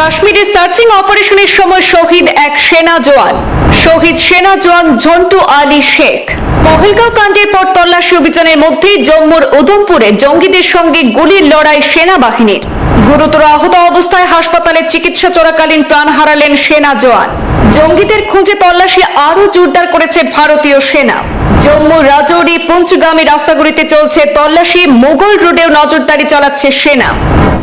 কাশ্মীরে সার্চিং অপারেশনের সময় শহীদ এক সেনা জওয়ান। শহীদ সেনা জওয়ান ঝন্টু আলী শেখ। পহেলগাঁও কাণ্ডের পর তল্লাশি অভিযানের মধ্যেই জম্মুর উধমপুরে জঙ্গিদের সঙ্গে গুলির লড়াই সেনাবাহিনীর। গুরুতর আহত অবস্থায় হাসপাতালে চিকিৎসা চলাকালীন প্রাণ হারালেন সেনা জওয়ান। জঙ্গিদের খুঁজে তল্লাশি আরও জোরদার করেছে ভারতীয় সেনা। জম্মু রাজৌরি পঞ্চগামী রাস্তাগুলিতে চলছে তল্লাশি, মোগল রোডেও নজরদারি চালাচ্ছে সেনা।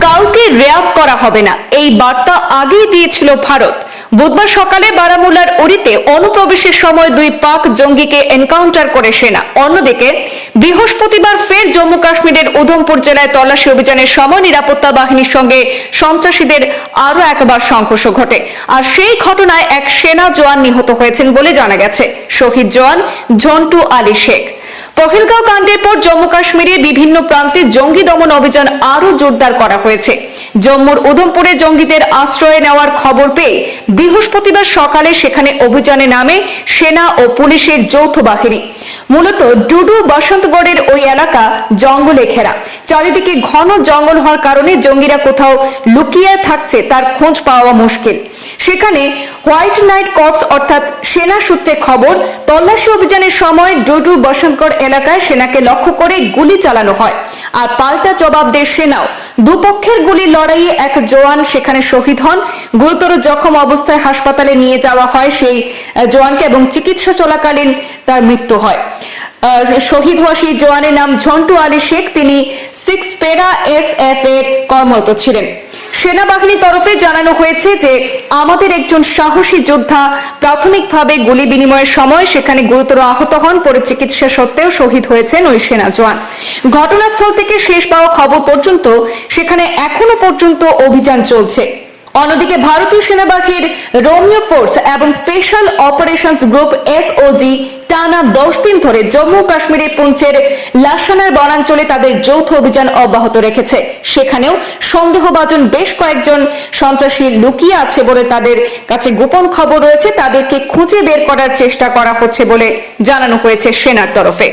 কাউকে রেয়াত করা হবে না। এই বার্তা আগেই দিয়েছিল ভারত। বুধবার সকালে বারামুলার উড়িতে অনুপ্রবেশের সময় দুই পাক জঙ্গিকে এনকাউন্টার করে সেনা। অন্যদিকে, বৃহস্পতিবার ফের জম্মু কাশ্মীরের উধমপুর জেলায় তল্লাশি অভিযানের সময় নিরাপত্তা বাহিনীর সঙ্গে সন্ত্রাসীদের আরও একবার সংঘর্ষ ঘটে। আর সেই ঘটনায় এক সেনা জওয়ান নিহত হয়েছেন বলে জানা গেছে। শহীদ জওয়ান ঝন্টু আলী শেখ। পহেলগাঁও কাণ্ডের পর জম্মু কাশ্মীরে বিভিন্ন প্রান্তে জঙ্গি দমন অভিযান আরও জোরদার করা হয়েছে। জম্মুর উধমপুরে জঙ্গিদের আশ্রয় নেওয়ার খবর পেয়ে বৃহস্পতিবার সকালে সেখানে অভিযানে নামে সেনা ও পুলিশের যৌথ বাহিনী। মূলত ডুডু বসন্তগড়ের ওই এলাকা জঙ্গলে ঘেরা। চারিদিকে ঘন জঙ্গল হওয়ার কারণে জঙ্গিরা কোথাও লুকিয়ে থাকছে তার খোঁজ পাওয়া মুশকিল। সেখানে হোয়াইট নাইট কর্পস অর্থাৎ সেনা সূত্রে খবর, তল্লাশি অভিযানের সময় ডুডু বসন্তগড় এলাকায় সেনাকে লক্ষ্য করে গুলি চালানো হয়। আর পাল্টা জবাব দেয় সেনাও। দুপক্ষের গুলি লড়াইয়ে এক জওয়ান সেখানে শহীদ হন। গুরুতর জখম অবস্থায় হাসপাতালে নিয়ে যাওয়া হয় সেই জওয়ানকে এবং চিকিৎসা চলাকালীন তার মৃত্যু হয়। শহীদ হওয়া সেই জওয়ানের নাম ঝন্টু আলী শেখ। তিনি সিক্স পেরা এস এফ এর কর্মরত ছিলেন। সেনাবাহিনীর তরফে জানানো হয়েছে যে আমাদের একজন সাহসী যোদ্ধা প্রাথমিকভাবে গুলি বিনিময়ের সময় সেখানে গুরুতর আহত হন, পরে চিকিৎসা সত্ত্বেও শহীদ হয়েছেন ওই সেনা জওয়ান। ঘটনাস্থল থেকে শেষ পাওয়া খবর পর্যন্ত সেখানে এখনও পর্যন্ত অভিযান চলছে। অন্যদিকে ভারতীয় সেনাবাহিনীর রোমিও ফোর্স এবং স্পেশাল অপারেশনস গ্রুপ এসওজি টানা দশ দিন ধরে জম্মু কাশ্মীরের পুঞ্চের লাসানার বনাঞ্চলে তাদের যৌথ অভিযান অব্যাহত রেখেছে। সেখানেও সন্দেহভাজন বেশ কয়েকজন সন্ত্রাসী লুকিয়ে আছে বলে তাদের কাছে গোপন খবর রয়েছে। তাদেরকে খুঁজে বের করার চেষ্টা করা হচ্ছে বলে জানানো হয়েছে সেনার তরফে।